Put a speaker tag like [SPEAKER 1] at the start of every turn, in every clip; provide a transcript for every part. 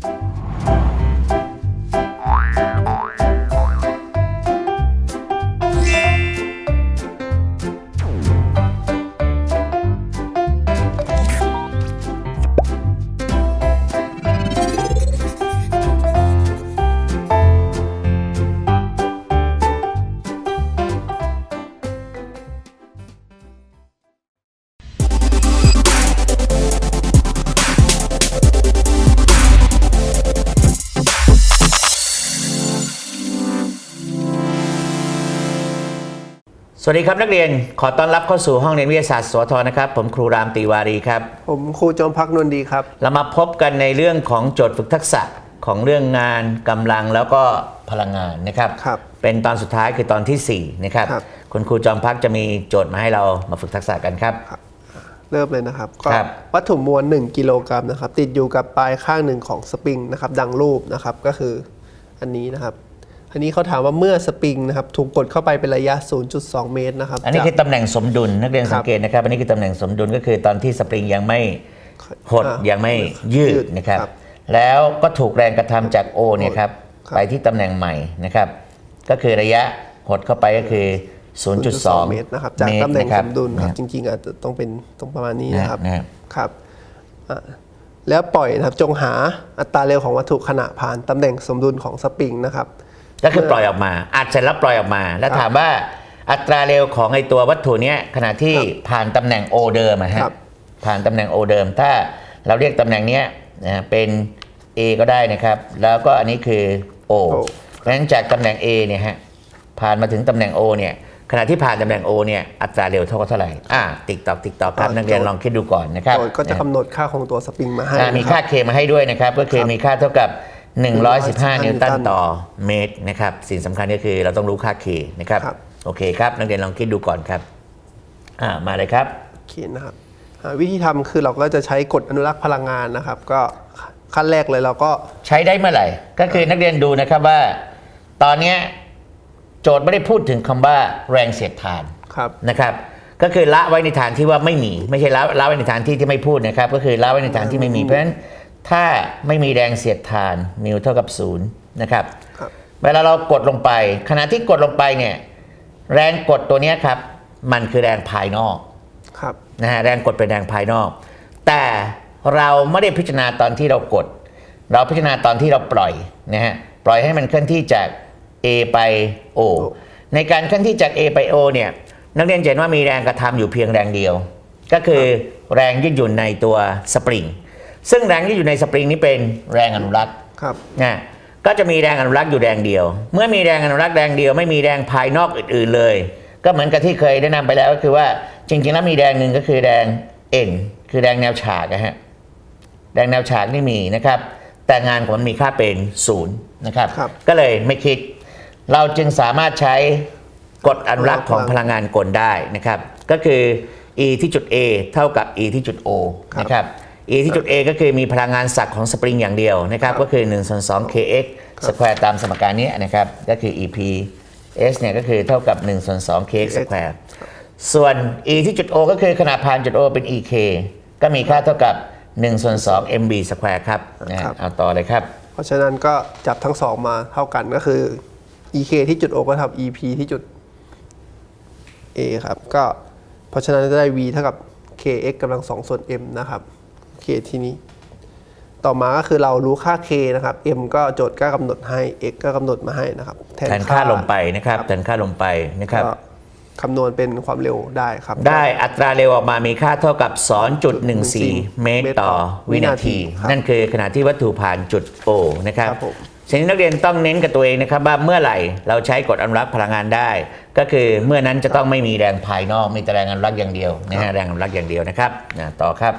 [SPEAKER 1] Thank you. สวัสดีครับนักเรียนขอต้อนรับเข้าสู่ห้องเรียนวิทยาศาสตร์สวทนะครับ ผมครูรามตีวารีครับ
[SPEAKER 2] ผมครูจอมพักนวลดีครับ
[SPEAKER 1] เรามาพบกันในเรื่องของโจทย์ฝึกทักษะของเรื่องงานกำลังแล้วก็พลังงานนะครับ
[SPEAKER 2] ครับ
[SPEAKER 1] เป็นตอนสุดท้ายคือตอนทีสี่4นะครับ
[SPEAKER 2] ครับ
[SPEAKER 1] คุณครูจอมพักจะมีโจทย์มาให้เรามาฝึกทักษะกันครับ
[SPEAKER 2] เริ่มเลยนะครับก็
[SPEAKER 1] ครับ
[SPEAKER 2] วัตถุมวล 1 กิโลกรัมนะครับ ติดอยู่กับปลายข้างหนึ่งของสปริงนะครับ ดังรูปนะครับก็คืออันนี้นะครับ อันนี้เขาถามว่าเมื่อสปริงนะครับถูกกดเข้าไปเป็นระยะ 0.2 เมตรนะครับ
[SPEAKER 1] อันนี้
[SPEAKER 2] จะ
[SPEAKER 1] คือตำแหน่งสมดุลนักเรียน
[SPEAKER 2] ครับ
[SPEAKER 1] สังเกตนะครับอันนี้คือตำแหน่งสมดุลก็คือตอนที่สปริงยังไม่หด
[SPEAKER 2] อ่า
[SPEAKER 1] ยังไม่ยืด
[SPEAKER 2] ยืด
[SPEAKER 1] นะครับ
[SPEAKER 2] ครับ
[SPEAKER 1] แล้วก็ถูกแรงกระทำจาก O เนี่ยครับ
[SPEAKER 2] ครับ
[SPEAKER 1] ไปที่ตำแหน่งใหม่นะครับ ก็คือระยะหดเข้าไปก็คือ 0.2
[SPEAKER 2] เมตรนะครับจาก
[SPEAKER 1] เมตร
[SPEAKER 2] ตำแหน่ง
[SPEAKER 1] นะค
[SPEAKER 2] ส
[SPEAKER 1] รับ
[SPEAKER 2] มดุลครับ
[SPEAKER 1] นะ
[SPEAKER 2] จริงๆอาจจะต้องเป็นตรงประมาณนี้
[SPEAKER 1] นะ
[SPEAKER 2] นะครับ
[SPEAKER 1] นะครับ
[SPEAKER 2] ครับอะแล้วปล่อยนะครับจงหาอัตราเร็วของวัตถุขณะผ่านตำแหน่งสมดุลของสปริงนะครับ
[SPEAKER 1] ก็คือปล่อยออกมาอัดเสร็จแล้วปล่อยออกมา แล้วถามว่าอัตราเร็วของไอตัววัตถุเนี้ยขณะที่ผ่านตำแหน่ง O เดิมอะฮะ
[SPEAKER 2] ครับ
[SPEAKER 1] ผ่านตำแหน่ง O เดิม ถ้าเราเรียกตำแหน่งเนี้ยนะเป็น A ก็ได้นะครับ แล้วก็อันนี้คือ O เพราะฉะนั้นจากตำแหน่ง A เนี่ยฮะผ่านมาถึงตำแหน่ง O เนี่ยขณะที่ผ่านตำแหน่ง O เนี่ยอัตราเร็วเท่ากับเท่าไหร่อ่าติ๊กตอกติ๊กตอกครับ
[SPEAKER 2] อ่า
[SPEAKER 1] นักเรียน
[SPEAKER 2] โจทย์
[SPEAKER 1] ลองคิดดูก่อนนะครับ
[SPEAKER 2] โดยก็จะกำหนดค่าของตัวสปริงมาให้
[SPEAKER 1] อ่ามี
[SPEAKER 2] นะค
[SPEAKER 1] ค่า
[SPEAKER 2] รับ
[SPEAKER 1] K มาให้ด้วยนะครับ ก็คือ
[SPEAKER 2] ครับ
[SPEAKER 1] มีค่าเท่ากับ 115นิวตัน
[SPEAKER 2] นิวตัน
[SPEAKER 1] ต่อเมตรนะครับสิ่งสำคัญก็คือเราต้องรู้ค่า K นะครับ
[SPEAKER 2] ครับ
[SPEAKER 1] โอเคครับนักเรียนลองคิดดูก่อนครับอ่ามาเลยครับ
[SPEAKER 2] โอเคนะครับอ่าวิธีทำคือเราก็จะใช้กฎอนุรักษ์พลังงานนะครับ ก็ขั้นแรกเลยเราก็
[SPEAKER 1] ใช้ได้เมื่อไหร่ ก็คือนักเรียนดูนะครับว่า ตอนเนี้ยโจทย์ไม่ได้พูดถึงคำว่าแรงเสียดทาน
[SPEAKER 2] ครับ
[SPEAKER 1] นะครับก็คือละไว้ในฐานที่ว่าไม่มี ไม่ใช่ละละไว้ในฐานที่ที่ไม่พูดนะครับ ก็คือละไว้ในฐานที่ไม่มีเพราะฉะนั้น ถ้าไม่มีแรงเสียดทานมิวเท่ากับศูนย์นะครับ
[SPEAKER 2] ครับ
[SPEAKER 1] เวลาเรากดลงไป ขณะที่กดลงไปเนี่ยแรงกดตัวเนี้ยครับ มันคือแรงภายนอก
[SPEAKER 2] ครับ
[SPEAKER 1] นะฮะแรงกดเป็นแรงภายนอก แต่เราไม่ได้พิจารณาตอนที่เรากด เราพิจารณาตอนที่เราปล่อยนะฮะปล่อยให้มันเคลื่อนที่จาก A ไป O ในการเคลื่อนที่จาก A ไป O เนี่ยนักเรียนจะเห็นว่ามีแรงกระทำอยู่เพียงแรงเดียว ก็คือแรงยืดหยุ่นในตัวสปริง ซึ่งแรงยืดหยุ่นในสปริงนี้เป็นแรงอนุรักษ์
[SPEAKER 2] ครับ
[SPEAKER 1] นะก็จะมีแรงอนุรักษ์อยู่แรงเดียว เมื่อมีแรงอนุรักษ์แรงเดียวไม่มีแรงภายนอกอื่น ๆเลย ก็เหมือนกับที่เคยแนะนำไปแล้วก็คือว่าจริงๆแล้วมีแรงหนึ่งก็คือแรง N คือแรงแนวฉากนะฮะแรงแนวฉากนี่มีนะครับ แต่งานของมันมีค่าเป็นศูนย์นะครับ
[SPEAKER 2] ครับ
[SPEAKER 1] ก็เลยไม่คิด เราจึงสามารถใช้กฎอนุรักษ์ของพลังงานกลได้นะครับ ก็คือ E ที่จุด A เท่ากับ E ที่จุด O
[SPEAKER 2] ครับ
[SPEAKER 1] นะครับ E ที่จุด A ก็คือมีพลังงานศักย์ของสปริงอย่างเดียวนะครับ ก็คือ1ส่วน2 kx สแควร์ตามสมการนี้นะครับ ก็คือ EP S เนี่ยก็คือเท่ากับ1ส่วน2 kx สแควร์ส่วน E ที่จุด O ก็คือขนาดผ่านจุด O เป็น EK ก็มีค่าเท่ากับ1ส่วน2 MB สแควร์ครับนะฮะ
[SPEAKER 2] ครับ
[SPEAKER 1] เอาต่อเลยครับ
[SPEAKER 2] เพราะฉะนั้นก็จับทั้งสองมาเท่ากันก็คือ EK ที่จุด O ก็เท่า EP ที่จุด A ครับ ก็เพราะฉะนั้นจะได้ V เท่ากับ KX กำลังสองส่วน M นะครับ โอเคทีนี้ ต่อมาก็คือเรารู้ค่า K นะครับ M ก็โจทย์ก็กำหนดให้ X ก็กำหนดมาให้นะครับ
[SPEAKER 1] แทนค่าลงไปนะครับแทนค่าลงไปนะครับ
[SPEAKER 2] ก็คำนวณเป็นความเร็วได้ครับ
[SPEAKER 1] ได้อัตราเร็วออกมามีค่าเท่ากับ 2.14 เมตรต่อวินาที
[SPEAKER 2] ครับ
[SPEAKER 1] นั่นคือขณะที่วัตถุผ่านจุด O นะครับ
[SPEAKER 2] ครับผม
[SPEAKER 1] ฉะนั้นนักเรียนต้องเน้นกับตัวเองนะครับว่าเมื่อไหร่เราใช้กฎอนุรักษ์พลังงานได้ ก็คือเมื่อนั้นจะต้องไม่มีแรงภายนอกมีแต่แรงอนุรักษ์อย่างเดียวนะฮะแรงอนุรักษ์อย่างเดียวนะครับนะต่อครับ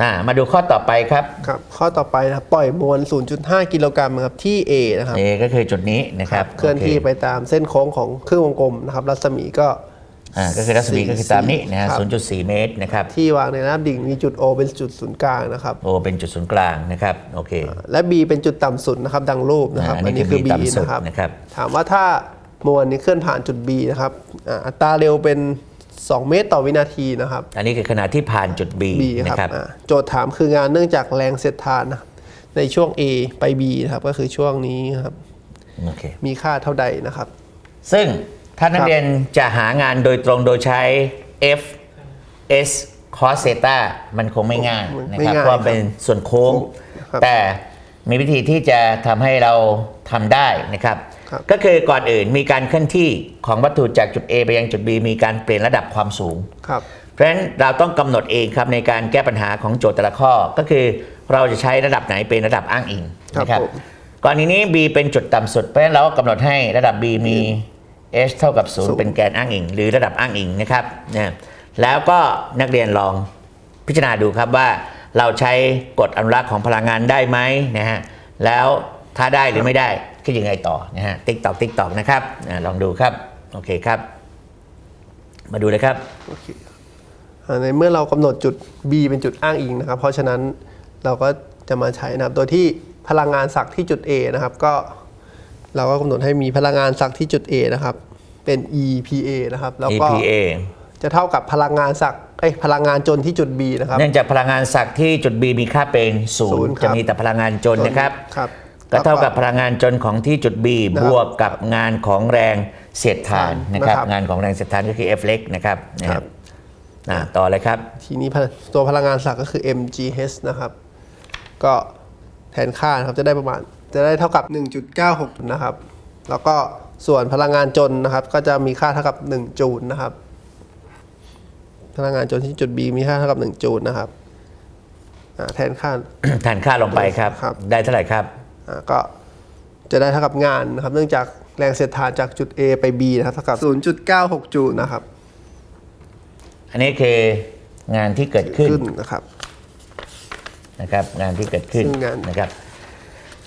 [SPEAKER 1] อ่ามาดูข้อต่อไปครับ
[SPEAKER 2] ครับ ข้อต่อไปนะครับปล่อยมวล 0.5 กิโลกรัมครับที่ A นะครับ
[SPEAKER 1] เอก็คือจุดนี้นะครับ
[SPEAKER 2] เคลื่อนที่
[SPEAKER 1] โไป
[SPEAKER 2] ตามเส้นโค้งของเครื่องวงกลมนะครับรัศมีก็
[SPEAKER 1] อ่าก็คือรัศมีก็คือตามนี้นะฮะ
[SPEAKER 2] ครับ
[SPEAKER 1] 0.4 เมตรนะครับ
[SPEAKER 2] ที่วางในหน้าดิ่งมีจุด O เป็นจุดศูนย์กลางนะครับ
[SPEAKER 1] O เป็นจุดศูนย์กลางนะครับโอเค
[SPEAKER 2] และ B เป็นจุดต่ำสุดนะครับดังรูปนะครับ
[SPEAKER 1] อ่าอันนี้คือ B ต่ำสุด
[SPEAKER 2] นะครับ
[SPEAKER 1] นะครับ
[SPEAKER 2] ถามว่าถ้ามวลนี้เคลื่อนผ่านจุด B นะครับอ่าอัตราเร็วเป็น 2 เมตรต่อวินาทีนะครับ
[SPEAKER 1] อันนี้คือขณะที่ผ่านจุด B
[SPEAKER 2] B
[SPEAKER 1] นะ
[SPEAKER 2] ค
[SPEAKER 1] ค
[SPEAKER 2] รั
[SPEAKER 1] รั
[SPEAKER 2] บบอ่าโจทย์ถามคืองานเนื่องจากแรงเสียดทานนะครับในช่วง A ไป B นะครับก็คือช่วงนี้ครับ
[SPEAKER 1] โอเค
[SPEAKER 2] มีค่าเท่าใดนะครับ
[SPEAKER 1] ซึ่งถ้านัก
[SPEAKER 2] ครับ
[SPEAKER 1] เรียนจะหางานโดยตรงโดยใช้ f s cos theta มันคงไม่ง่ายนะ
[SPEAKER 2] ไม่
[SPEAKER 1] ครับ
[SPEAKER 2] ง่าย
[SPEAKER 1] เพราะมันเป็นส่วนโค้ง
[SPEAKER 2] ครับ
[SPEAKER 1] แต่มีวิธีที่จะทำให้เราทำได้นะครับ
[SPEAKER 2] ครับ
[SPEAKER 1] ก็คือก่อนอื่นมีการเคลื่อนที่ของวัตถุจากจุด A ไปยังจุด B มีการเปลี่ยนระดับความสูง
[SPEAKER 2] ครับ
[SPEAKER 1] เพราะฉะนั้นเราต้องกำหนดเองครับในการแก้ปัญหาของโจทย์แต่ละข้อ ก็คือเราจะใช้ระดับไหนเป็นระดับอ้างอิงนะค
[SPEAKER 2] ครั
[SPEAKER 1] รั
[SPEAKER 2] บบผม
[SPEAKER 1] กรณีนี้ b เป็นจุดต่ำสุด เพราะฉะนั้นเราก็กำหนดให้ระดับ b มี h เท่ากับ
[SPEAKER 2] ศูนย์
[SPEAKER 1] 0เป็นแกนอ้างอิง หรือระดับอ้างอิงนะครับนะแล้วก็นักเรียนลองพิจารณาดูครับว่าเราใช้กฎอนุรักษ์ของพลังงานได้ไหมนะฮะแล้วถ้าได้หรือไม่ได้ คิดยังไงต่อนะฮะติ๊กตอกติ๊กตอกนะครับนะลองดูครับ โอเคครับ มาดูเลยครับ
[SPEAKER 2] โอเคอ่าในเมื่อเรากำหนดจุด B เป็นจุดอ้างอิงนะครับ เพราะฉะนั้นเราก็จะมาใช้นะครับ โดยที่พลังงานศักดิ์ที่จุด A นะครับก็เราก็กำหนดให้มีพลังงานศักดิ์ที่จุด A นะครับ เป็น EPA นะครับแล้วก็
[SPEAKER 1] EPA
[SPEAKER 2] จะเท่ากับพลังงานศักดิ์เอ้ยพลังงานจนที่จุด B นะครับ
[SPEAKER 1] เนื่องจากพลังงานศักดิ์ที่จุด B มีค่าเป็นศู
[SPEAKER 2] ศู
[SPEAKER 1] น
[SPEAKER 2] นย์
[SPEAKER 1] ย์
[SPEAKER 2] ครับ
[SPEAKER 1] จะมีแต่พลังงานจนนะครับ
[SPEAKER 2] ครับ
[SPEAKER 1] ก็เท่ากับ
[SPEAKER 2] แล้ว
[SPEAKER 1] พลังงานจนของที่จุด B
[SPEAKER 2] นะครับ
[SPEAKER 1] บวกกับงานของแรงเสียดทานนะครับ
[SPEAKER 2] นะครับ
[SPEAKER 1] งานของแรงเสียดทานก็คือ F เล็กนะครับนะค
[SPEAKER 2] ครั
[SPEAKER 1] รับบอ่าต่อเลยครับ
[SPEAKER 2] ทีนี้พลังตัวพลังงานศักดิ์ก็คือ mgh นะครับ ก็แทนค่านะครับจะได้ประมาณจะได้เท่ากับ 1.96 นะครับ แล้วก็ส่วนพลังงานจนนะครับ ก็จะมีค่าเท่ากับ 1 จูลนะครับ พลังงานจนที่จุด B มีค่าเท่ากับ 1 จูลนะครับอ่าแทนค่า
[SPEAKER 1] แทนค่าลงไปครับ
[SPEAKER 2] ครับ
[SPEAKER 1] ได้เท่าไหร่ครับ
[SPEAKER 2] อ่า ก็จะได้เท่ากับงานนะครับ เนื่องจากแรงเสียดทานจากจุด A ไป B นะครับเท่ากับ 0.96 จูลนะครับ
[SPEAKER 1] อันนี้คืองานที่เกิดขึ้น
[SPEAKER 2] ขึ้นนะครับ
[SPEAKER 1] นะครับงานที่เกิดขึ้น
[SPEAKER 2] ซึ่งงาน
[SPEAKER 1] นะครับ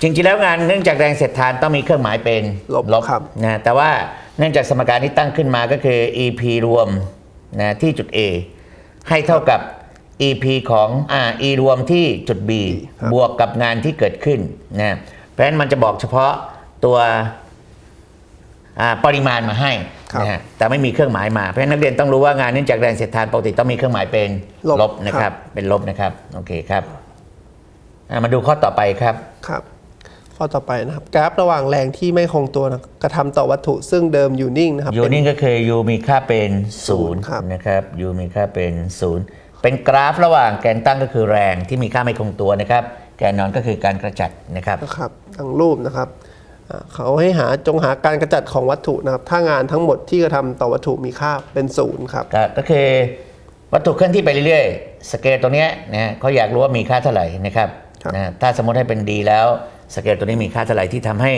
[SPEAKER 1] จริงๆแล้วงานเนื่องจากแรงเสียดทานต้องมีเครื่องหมายเป็น
[SPEAKER 2] ลบครับ
[SPEAKER 1] นะแต่ว่าเนื่องจากสมการที่ตั้งขึ้นมาก็คือ EP รวมนะที่จุด A ให้เท่ากับ EP ของอ่า E รวมที่จุด B
[SPEAKER 2] ครับ
[SPEAKER 1] บวกกับงานที่เกิดขึ้นนะเพราะฉะนั้นมันจะบอกเฉพาะตัวอ่าปริมาณมาให้
[SPEAKER 2] ครับ
[SPEAKER 1] นะฮะแต่ไม่มีเครื่องหมายมา เพราะฉะนั้นนักเรียนต้องรู้ว่างานเนื่องจากแรงเสียดทานปกติต้องมีเครื่องหมายเป็น
[SPEAKER 2] ลบ
[SPEAKER 1] ลบนะค
[SPEAKER 2] ครั
[SPEAKER 1] รับ
[SPEAKER 2] บ
[SPEAKER 1] เป็นลบนะครับโอเคครับอ่ามาดูข้อต่อไปครับ
[SPEAKER 2] ครับข้อต่อไปนะครับ กราฟระหว่างแรงที่ไม่คงตัวนะกระทำต่อวัตถุซึ่งเดิมอยู่นิ่งนะครับ
[SPEAKER 1] ยู
[SPEAKER 2] เป็น
[SPEAKER 1] นี่ก็คือ u มีค่าเป็นศูนย์
[SPEAKER 2] ครับ
[SPEAKER 1] นะครับ u มีค่าเป็นศูนย์ เป็นกราฟระหว่างแกนตั้งก็คือแรงที่มีค่าไม่คงตัวนะครับ แกนนอนก็คือการกระจัดนะครับ
[SPEAKER 2] นะครับดังรูปนะครับอ่าเขาให้หาจงหาการกระจัดของวัตถุนะครับ ถ้างานทั้งหมดที่กระทำต่อวัตถุมีค่าเป็นศูนย์ครับ
[SPEAKER 1] ก็ก็คือวัตถุเคลื่อนที่ไปเรื่อยๆ สเกลตัวเนี้ยนะฮะเขาอยากรู้ว่ามีค่าเท่าไหร่นะครับ
[SPEAKER 2] ครับ
[SPEAKER 1] นะถ้าสมมติให้เป็นดีแล้ว สเกลตัวนี้มีค่าเท่าไหร่ที่ทำให้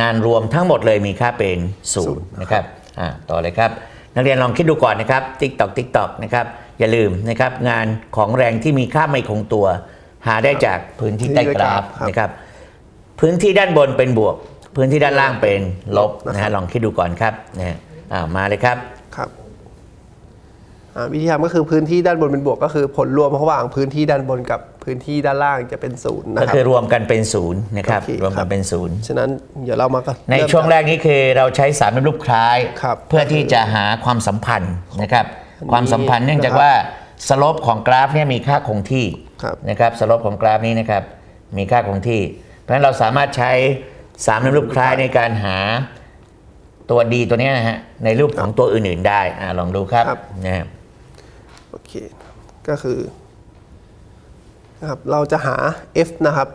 [SPEAKER 1] งานรวมทั้งหมดเลยมีค่าเป็นศูนย์นะครับอ่าต่อเลยครับ นักเรียนลองคิดดูก่อนนะครับติ๊กตอกติ๊กตอกนะครับ อย่าลืมนะครับงานของแรงที่มีค่าไม่คงตัว หาได้จากพื้นที่ใต้กราฟ
[SPEAKER 2] ครับ
[SPEAKER 1] นะครับพื้นที่ด้านบนเป็นบวก พื้นที่ด้านล่างเป็นลบนะฮะลองคิดดูก่อนครับนะฮะอ่ามาเลยครับ
[SPEAKER 2] ครับอ่าวิธีทำก็คือพื้นที่ด้านบนเป็นบวกก็คือผลรวมระหว่างพื้นที่ด้านบนกับพื้นที่ด้านล่างจะเป็นศูนย์นะ
[SPEAKER 1] ก็
[SPEAKER 2] ครับ
[SPEAKER 1] คือรวมกันเป็นศูนย์นะครับ
[SPEAKER 2] โอเค
[SPEAKER 1] รวม
[SPEAKER 2] ครั
[SPEAKER 1] กัน
[SPEAKER 2] บ
[SPEAKER 1] เป็นศูนย์
[SPEAKER 2] ฉะนั้นเดี๋ยวเรามากัน
[SPEAKER 1] ใน
[SPEAKER 2] เริ่ม
[SPEAKER 1] ช่วง
[SPEAKER 2] จาก
[SPEAKER 1] แรกนี้คือเราใช้สามรูปคล้าย
[SPEAKER 2] ครับ
[SPEAKER 1] เพื่อที่จะหาความสัมพันธ์นะครับ
[SPEAKER 2] อันนี้
[SPEAKER 1] ความสัมพันธ์เนื่องจาก
[SPEAKER 2] นะครับ
[SPEAKER 1] ว่าสโลปของกราฟเนี่ยมีค่าคงที่
[SPEAKER 2] ครับ
[SPEAKER 1] นะครับสโลปของกราฟนี้นะครับมีค่าคงที่ เพราะฉะนั้นเราสามารถใช้สามรูปคล้ายในการหาตัวดีตัวเนี้ยนะฮะในรูปของตัวอื่นๆได้อ่าลองดูครับ
[SPEAKER 2] ครับ
[SPEAKER 1] นะครับ
[SPEAKER 2] โอเคก็คือนะครับเราจะหา f นะครับ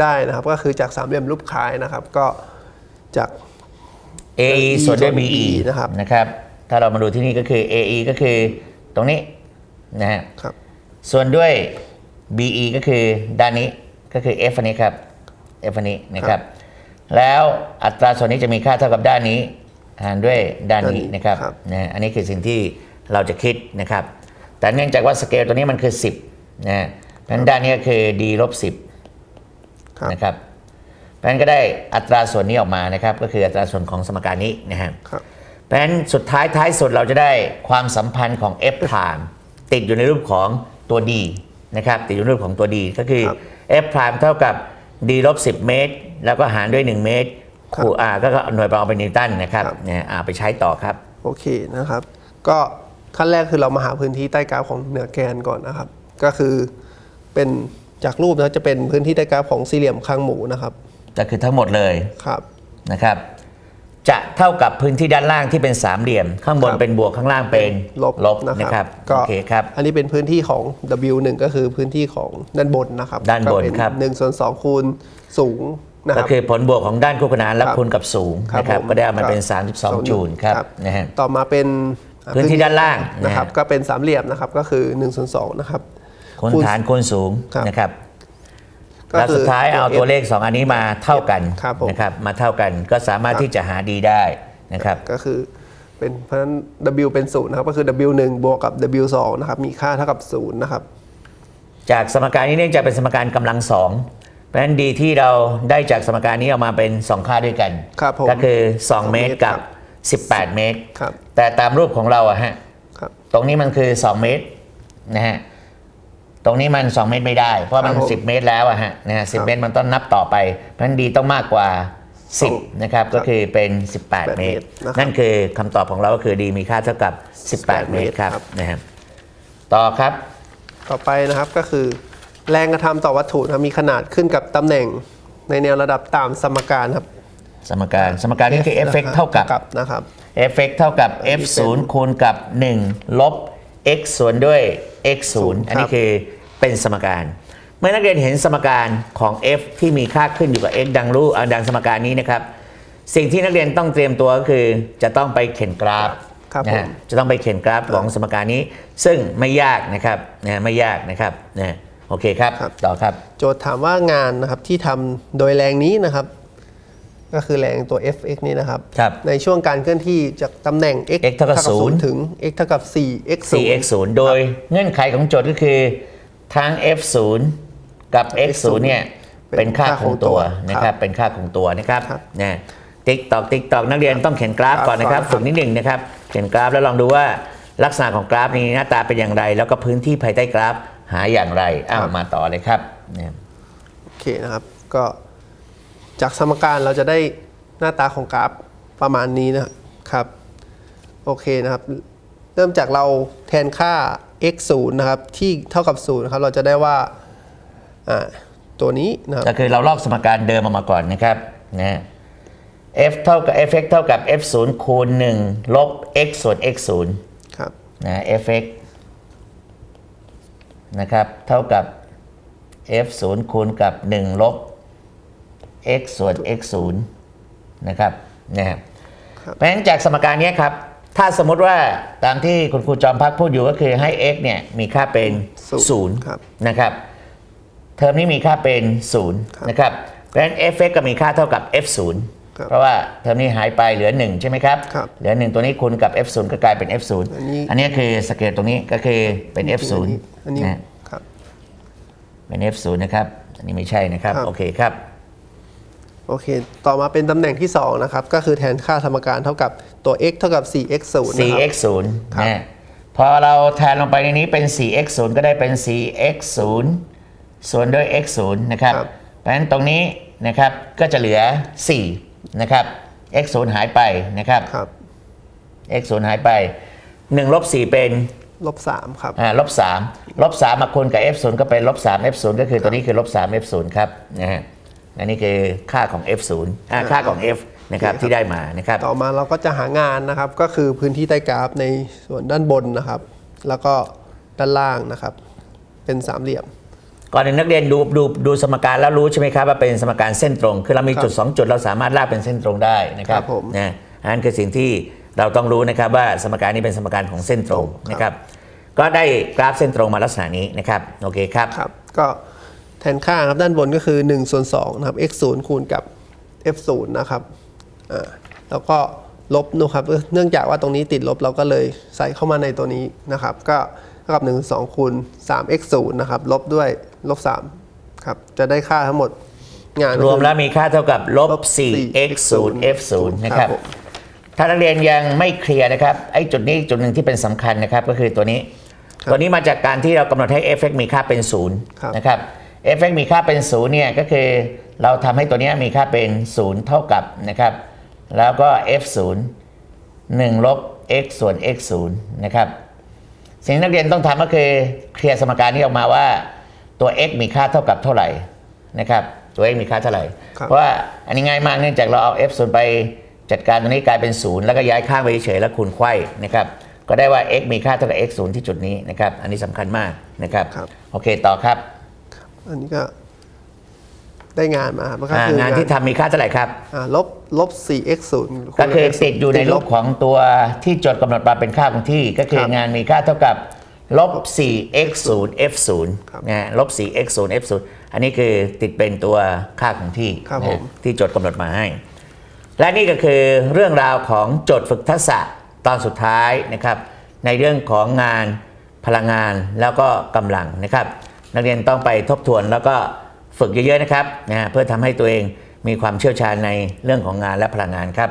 [SPEAKER 2] ได้นะครับก็คือจากสามเหลี่ยมรูปคล้ายนะครับ ก็จาก
[SPEAKER 1] AE ส่วนด้วย BE
[SPEAKER 2] นะครับ
[SPEAKER 1] นะครับ ถ้าเรามาดูที่นี่ก็คือ AE ก็คือตรงนี้นะฮะ
[SPEAKER 2] ครับ
[SPEAKER 1] ส่วนด้วย BE ก็คือด้านนี้ก็คือ F อันนี้ครับ F อันนี้นะครับ แล้วอัตราส่วนนี้จะมีค่าเท่ากับด้านนี้หารด้วยด้านนี้
[SPEAKER 2] ด้านนี้
[SPEAKER 1] นะครับ
[SPEAKER 2] ครับ
[SPEAKER 1] นะฮะอันนี้คือสิ่งที่เราจะคิดนะครับ แต่เนื่องจากว่าสเกลตัวนี้มันคือ 10นะฮะเพราะฉะนั้นด้านนี้ก็คือ D ลบ10
[SPEAKER 2] ครับ
[SPEAKER 1] นะครับเพราะฉะนั้นก็ได้อัตราส่วนนี้ออกมานะครับ ก็คืออัตราส่วนของสมการนี้นะฮะ
[SPEAKER 2] ครับ
[SPEAKER 1] เพ ราะฉะนั้นสุดท้ายท้ายสุดเราจะได้ความสัมพันธ์ของ F prime ติดอยู่ในรูปของตัว D นะครับติดอยู่ในรูปของตัว D ก็คือ
[SPEAKER 2] ครับ
[SPEAKER 1] F prime เท่ากับ D ลบ10 เมตร แล้วก็หารด้วย 1 เมตรคูณ R ก็หน่วยประมาณเป็นนิวตันนะครับ
[SPEAKER 2] ครับ
[SPEAKER 1] เนี่ยอ่าไปใช้ต่อครับ
[SPEAKER 2] โอเคนะครับ ก็ขั้นแรกคือเรามาหาพื้นที่ใต้กราฟของเหนือแกนก่อนนะครับ ก็คือเป็นจากรูปนะจะเป็นพื้นที่ใต้กราฟของสี่เหลี่ยมคางหมูนะครับ
[SPEAKER 1] ก็คือทั้งหมดเลย
[SPEAKER 2] ครับ
[SPEAKER 1] นะครับ จะเท่ากับพื้นที่ด้านล่างที่เป็นสามเหลี่ยม ข้างบน
[SPEAKER 2] ครับ
[SPEAKER 1] เป็นบวกข้างล่างเป็น
[SPEAKER 2] ลบ
[SPEAKER 1] ลบ
[SPEAKER 2] นะ
[SPEAKER 1] นะ
[SPEAKER 2] ค
[SPEAKER 1] ค
[SPEAKER 2] รั
[SPEAKER 1] รั
[SPEAKER 2] บบก็
[SPEAKER 1] โอเคครับ
[SPEAKER 2] อันนี้เป็นพื้นที่ของ W1 ก็คือพื้นที่ของด้านบนนะครับ
[SPEAKER 1] ด้านบน
[SPEAKER 2] ก็เป็
[SPEAKER 1] ครับ
[SPEAKER 2] หนึ่งส่วนสองคูณสูงนะค
[SPEAKER 1] ก็
[SPEAKER 2] รับ
[SPEAKER 1] คือผลบวกของด้านคู่ขนานและ
[SPEAKER 2] ครับ
[SPEAKER 1] คูณกับสูง
[SPEAKER 2] ครับ
[SPEAKER 1] นะครับ
[SPEAKER 2] ผม
[SPEAKER 1] ก็ได้มาเป็น
[SPEAKER 2] ก็
[SPEAKER 1] 32 จูลครับ นะฮะ
[SPEAKER 2] ต่อมาเป็นอ่า
[SPEAKER 1] พื้นที่ด้านล่าง
[SPEAKER 2] นะครับ
[SPEAKER 1] นะฮะ
[SPEAKER 2] ก็เป็นสามเหลี่ยมนะครับก็คือ1ส่วน2นะครับ
[SPEAKER 1] คูณ
[SPEAKER 2] คูณ
[SPEAKER 1] ฐานคูณสูง
[SPEAKER 2] ครับ
[SPEAKER 1] นะครับ
[SPEAKER 2] ก็
[SPEAKER 1] แล้ว
[SPEAKER 2] คือ
[SPEAKER 1] สุดท้ายเอาตัวเลข 2 อันนี้มาเท่ากัน
[SPEAKER 2] ครับผม
[SPEAKER 1] นะครับมาเท่ากันก็สามารถที่จะหาดีได้นะครับ
[SPEAKER 2] ก็คือเป็นเพราะฉะนั้น W เป็นศูนย์นะครับก็คือ W1 บวกกับ W2 นะครับมีค่าเท่ากับศูนย์นะครับ
[SPEAKER 1] จากสมการนี้เนื่องจากเป็นสมการกำลังสองเพราะฉะนั้นดีที่เราได้จากสมการนี้ออกมาเป็น 2 ค่าด้วยกัน
[SPEAKER 2] ครับผม
[SPEAKER 1] ก็คือ2
[SPEAKER 2] 2
[SPEAKER 1] เมตรกับ 18 เมตร
[SPEAKER 2] ครับ
[SPEAKER 1] แต่ตามรูปของเราอะฮะ
[SPEAKER 2] ครับ
[SPEAKER 1] ตรงนี้มันคือ 2 เมตรนะฮะ ตรงนี้มัน 2 เมตรไม่ได้ เพราะมัน
[SPEAKER 2] ครับผม
[SPEAKER 1] 10 เมตรแล้วอะฮะนะฮะ
[SPEAKER 2] ครั
[SPEAKER 1] 10
[SPEAKER 2] บ
[SPEAKER 1] เมตรมันต้องนับต่อไปเพราะฉะนั้นดีต้องมากกว่า
[SPEAKER 2] ครับ
[SPEAKER 1] 10 นะครับ ก็คือเป็น 18 เมตร
[SPEAKER 2] นะครับ
[SPEAKER 1] นั่นคือคำตอบของเราก็คือดีมีค่าเท่ากับ 18 เมตรครับ
[SPEAKER 2] ครับ
[SPEAKER 1] นะครับต่อครับ
[SPEAKER 2] ต่อไปนะครับก็คือ แรงกระทำต่อวัตถุนะครับมีขนาดขึ้นกับตำแหน่งในแนวระดับตามสมการครับ
[SPEAKER 1] สมการสมการนี้คือ f(x) เท่ากับ
[SPEAKER 2] นะครับ
[SPEAKER 1] f(x) เท่ากับ f
[SPEAKER 2] อันนี้เป็น
[SPEAKER 1] 0คูณกับ 1 ลบ x ส่วนด้วย x 0อันนี้คือเป็นสมการเมื่อนักเรียนเห็นสมการของ f ที่มีค่าขึ้นอยู่กับ x ดังรูปอ่าดังสมการนี้นะครับ สิ่งที่นักเรียนต้องเตรียมตัวก็คือจะต้องไปเข็นกราฟ
[SPEAKER 2] ครับ
[SPEAKER 1] นะ
[SPEAKER 2] ผ
[SPEAKER 1] ฮะ
[SPEAKER 2] ม
[SPEAKER 1] จะต้องไปเข็นกราฟของสมการนี้ ซึ่งไม่ยากนะครับนะไม่ยากนะครับนะโอเคครับ ต่อครับ
[SPEAKER 2] โจทย์ถามว่างานนะครับที่ทำโดยแรงนี้นะครับ ก็คือแรงตัว Fx นี้นะครับ
[SPEAKER 1] ครับ
[SPEAKER 2] ในช่วงการเคลื่อนที่จากตำแหน่ง x
[SPEAKER 1] x เท่ากับศูนย์
[SPEAKER 2] 0ถึง x เท่ากับ 4x 0
[SPEAKER 1] 4x 0โดยเงื่อนไขของโจทย์ก็คือ ทั้ง f 0กับ x 0เนี่ย
[SPEAKER 2] เป็
[SPEAKER 1] เป็น
[SPEAKER 2] น
[SPEAKER 1] ค่า
[SPEAKER 2] ค่า
[SPEAKER 1] ค
[SPEAKER 2] ค
[SPEAKER 1] ง
[SPEAKER 2] งตั
[SPEAKER 1] ตัว
[SPEAKER 2] ว
[SPEAKER 1] นะครับเป็นค่าคงตัวนะครับ
[SPEAKER 2] ครับ
[SPEAKER 1] นะติ๊กตอกติ๊กตอกนักเรียนต้องเขียนกราฟก่อนนะครับ
[SPEAKER 2] กราฟก่อนนะครับ
[SPEAKER 1] ฝึกนิดหนึ่งนะครับเขียนกราฟแล้วลองดูว่าลักษณะของกราฟนี้หน้าตาเป็นอย่างไร แล้วก็พื้นที่ภายใต้กราฟหาอย่างไรอ้าวมาต่อเลยครับเนี่ย
[SPEAKER 2] โอเคนะครับก็ จากสมการเราจะได้หน้าตาของกราฟประมาณนี้นะครับ โอเคนะครับ เริ่มจากเราแทนค่า x 0นะครับ ที่เท่ากับ0นะครับ เราจะได้ว่าอ่าตัวนี้นะครับ
[SPEAKER 1] ก็คือเราลอกสมการเดิมออกมาก่อนนะครับนะ f เท่ากับ f(x) เท่ากับ f 0คูณ1ลบ x ส่วน x 0
[SPEAKER 2] ครับ
[SPEAKER 1] นะ fx นะครับ เท่ากับ f 0คูณกับ 1 ลบ x ส่วน x 0นะครับนะครับเพราะฉะนั้นจากสมการเนี้ยครับ ถ้าสมมุติว่าตามที่คุณครูจอมพักพูดอยู่ก็คือให้ x เนี่ยมีค่าเป็น
[SPEAKER 2] ศูนย์ครับ
[SPEAKER 1] 0นะครับเทอมนี้มีค่าเป็น
[SPEAKER 2] ครับ
[SPEAKER 1] 0นะครับเพราะฉะนั้น fx ก็มีค่าเท่ากับ f 0
[SPEAKER 2] ครับ
[SPEAKER 1] เพราะว่าเทอมนี้หายไปเหลือ 1 ใช่ไหมครับ
[SPEAKER 2] ครับ
[SPEAKER 1] เหลือ 1 ตัวนี้คูณกับ f 0ก็กลายเป็น f 0
[SPEAKER 2] อันนี้
[SPEAKER 1] อันนี้คือสเกลตรงนี้ก็คือเป็น f 0
[SPEAKER 2] อันนี้
[SPEAKER 1] นะ
[SPEAKER 2] ครับ
[SPEAKER 1] เป็น f 0นะครับ อันนี้ไม่ใช่นะครับ
[SPEAKER 2] ครับ
[SPEAKER 1] โอเคครับ
[SPEAKER 2] โอเค ต่อมาเป็นตำแหน่งที่ 2 นะครับ ก็คือแทนค่าสมการเท่ากับตัว x เท่ากับ 4x 0นะครับ
[SPEAKER 1] 4x 0
[SPEAKER 2] ครับ
[SPEAKER 1] นะพอเราแทนลงไปในนี้เป็น 4x 0ก็ได้เป็น 4x 0ส่วนด้วย x 0นะครับ
[SPEAKER 2] ครับ
[SPEAKER 1] เพราะฉะนั้นตรงนี้นะครับ ก็จะเหลือ 4 นะครับ x 0หายไปนะครับ
[SPEAKER 2] ครับ
[SPEAKER 1] x 0หายไป1ลบ4เป็น
[SPEAKER 2] ลบ3ครับ
[SPEAKER 1] อ่าลบ3ลบ3มาคูณกับ f 0ก็เป็นลบ3 f 0ก็คือตัวนี้คือลบ3 f 0ครับนะฮะ อันนี้คือค่าของ f 0 อ่าค่าของ f นะครับ
[SPEAKER 2] โอเคครับ
[SPEAKER 1] ที่ได้มานะครับ
[SPEAKER 2] ต่อมาเราก็จะหางานนะครับ ก็คือพื้นที่ใต้กราฟในส่วนด้านบนนะครับ แล้วก็ด้านล่างนะครับ เป็นสามเหลี่ยม
[SPEAKER 1] ก่อนหนึ่งนักเรียนดูดูดูสมการแล้วรู้ใช่ไหมครับว่าเป็นสมการเส้นตรง คือเรามี
[SPEAKER 2] ครับ
[SPEAKER 1] จุด 2 จุดเราสามารถลากเป็นเส้นตรงได้นะครับ
[SPEAKER 2] ครับผม
[SPEAKER 1] นะอันนั้นคือสิ่งที่เราต้องรู้นะครับว่าสมการนี้เป็นสมการของเส้นตรง
[SPEAKER 2] ครับ
[SPEAKER 1] นะครับ ก็ได้กราฟเส้นตรงมาลักษณะนี้นะครับโอเคครับ
[SPEAKER 2] ครับ ก็ แทนค่าครับด้านบนก็คือ1ส่วน2นะครับ x 0คูณกับ f 0นะครับอ่าแล้วก็ลบนะครับเอ่อเนื่องจากว่าตรงนี้ติดลบเราก็เลยใส่เข้ามาในตัวนี้นะครับ ก็เท่ากับ1 2คูณ3 x 0นะครับลบด้วยลบ3ครับจะได้ค่าทั้งหมดงาน
[SPEAKER 1] รวมแล้วมีค่าเท่ากับลบ
[SPEAKER 2] ลบ
[SPEAKER 1] 4 x 0 f 0นะครับ
[SPEAKER 2] ผม
[SPEAKER 1] ถ้านักเรียนยังไม่เคลียร์นะครับไอ้จุดนี้จุดหนึ่งที่เป็นสำคัญนะครับก็คือตัวนี้ ตัวนี้มาจากการที่เรากำหนดให้ f(x) มีค่าเป็นศูนย์
[SPEAKER 2] ครับ
[SPEAKER 1] นะครับ f(x) มีค่าเป็นศูนย์เนี่ยก็คือเราทำให้ตัวเนี้ยมีค่าเป็นศูนย์เท่ากับนะครับ แล้วก็ f 0 1ลบ x ส่วน x 0นะครับ สิ่งที่นักเรียนต้องทำก็คือเคลียร์สมการนี้ออกมาว่าตัว x มีค่าเท่ากับเท่าไหร่นะครับตัว x มีค่าเท่าไหร่
[SPEAKER 2] ครับ
[SPEAKER 1] เพราะว่าอันนี้ง่ายมากเนื่องจากเราเอา f 0ไปจัดการตรงนี้กลายเป็น0แล้วก็ย้ายข้างไปเฉยๆแล้วคูณไขว้นะครับก็ได้ว่า x มีค่าเท่ากับ x 0ที่จุดนี้นะครับ อันนี้สำคัญมากนะครับ
[SPEAKER 2] ครับ
[SPEAKER 1] โอเค ต่อครับ
[SPEAKER 2] อันนี้ก็ได้งานมาครับก็
[SPEAKER 1] อ่า
[SPEAKER 2] คืองา
[SPEAKER 1] นที่ทำมีค่าเท่าไหร่ครับ
[SPEAKER 2] อ่าลบลบ 4x 0
[SPEAKER 1] ก็คือติดอยู่ในรูปของตัวที่โจทย์กำหนดมาเป็นค่าคงที่ก็คือ
[SPEAKER 2] ครับ
[SPEAKER 1] งานมีค่าเท่ากับลบ 4x 0 f
[SPEAKER 2] ครับ
[SPEAKER 1] 0นะฮะลบ 4x 0 f 0อันนี้คือติดเป็นตัวค่าคงที่
[SPEAKER 2] ครับ
[SPEAKER 1] นะ
[SPEAKER 2] ผ
[SPEAKER 1] ฮะ
[SPEAKER 2] ม
[SPEAKER 1] ที่โจทย์กำหนดมาให้ และนี่ก็คือเรื่องราวของโจทย์ฝึกทักษะตอนสุดท้ายนะครับ ในเรื่องของงานพลังงานแล้วก็กำลังนะครับ นักเรียนต้องไปทบทวนแล้วก็ฝึกเยอะๆนะครับนะเพื่อทำให้ตัวเองมีความเชี่ยวชาญในเรื่องของงานและพลังงานครับ